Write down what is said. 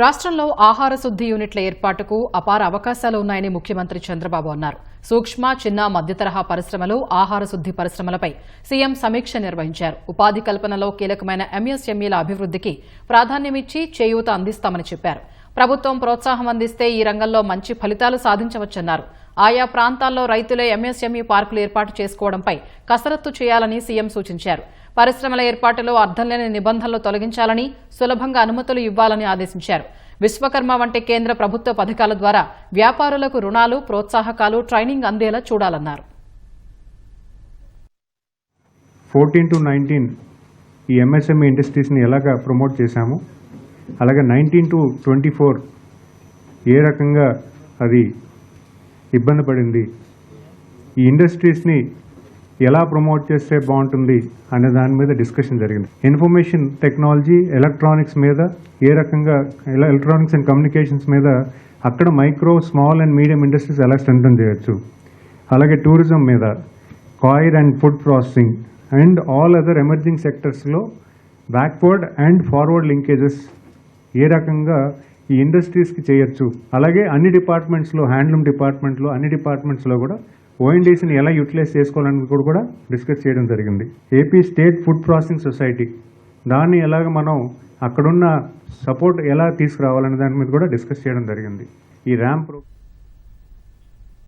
రాష్ట్రంలో ఆహార శుద్ది యూనిట్ల ఏర్పాటుకు అపార అవకాశాలు ఉన్నాయని ముఖ్యమంత్రి చంద్రబాబు అన్నారు. సూక్ష్మ చిన్న మధ్యతరహా పరిశ్రమలు ఆహార శుద్ది పరిశ్రమలపై సీఎం సమీక్ష నిర్వహించారు. ఉపాధి కల్పనలో కీలకమైన ఎంఎస్ఎంఈల అభివృద్దికి ప్రాధాన్యమిచ్చి చేయూత అందిస్తామని చెప్పారు. ప్రభుత్వం ప్రోత్సాహం అందిస్తే ఈ రంగంలో మంచి ఫలితాలు సాధించవచ్చన్నారు. ఆయా ప్రాంతాల్లో రైతులే ఎంఎస్ఎంఈ పార్కులు ఏర్పాటు చేసుకోవడంపై కసరత్తు చేయాలని సీఎం సూచించారు. పరిశ్రమల ఏర్పాటులో అర్థం లేని నిబంధనలు తొలగించాలని సులభంగా అనుమతులు ఇవ్వాలని ఆదేశించారు. విశ్వకర్మ వంటి కేంద్ర ప్రభుత్వ పథకాల ద్వారా వ్యాపారులకు రుణాలు ప్రోత్సాహకాలు ట్రైనింగ్ అందేలా చూడాలన్నారు. ఫోర్టీన్ టు నైన్టీన్ ఈ ఎంఎస్ఎంఈ ఇండస్ట్రీస్ని ఎలాగ ప్రమోట్ చేశాము? అలాగే నైన్టీన్ టు ట్వంటీ ఫోర్ ఏ రకంగా అది ఇబ్బంది పడింది. ఈ ఇండస్ట్రీస్ని ఎలా ప్రమోట్ చేస్తే బాగుంటుంది అనే దాని మీద డిస్కషన్ జరిగింది. ఇన్ఫర్మేషన్ టెక్నాలజీ ఎలక్ట్రానిక్స్ మీద ఏ రకంగా ఎలక్ట్రానిక్స్ అండ్ కమ్యూనికేషన్స్ మీద అక్కడ micro small and medium industries ఎలా స్ట్రెంథన్ చేయొచ్చు. అలాగే టూరిజం మీద coir and food processing and all other emerging సెక్టర్స్లో backward and forward linkages ఏ రకంగా ఈ ఇండస్ట్రీస్కి చేయొచ్చు. అలాగే అన్ని డిపార్ట్మెంట్స్లో హ్యాండ్లూమ్ డిపార్ట్మెంట్లో అన్ని డిపార్ట్మెంట్స్లో కూడా ఓఎన్డీసీని ఎలా యూటిలైజ్ చేసుకోవాలని కూడా కూడా డిస్కస్ చేయడం జరిగింది. AP state food processing society దాన్ని ఎలాగ మనం అక్కడున్న సపోర్ట్ ఎలా తీసుకురావాలనే దాని మీద కూడా డిస్కస్ చేయడం జరిగింది. ఈ ర్యాంప్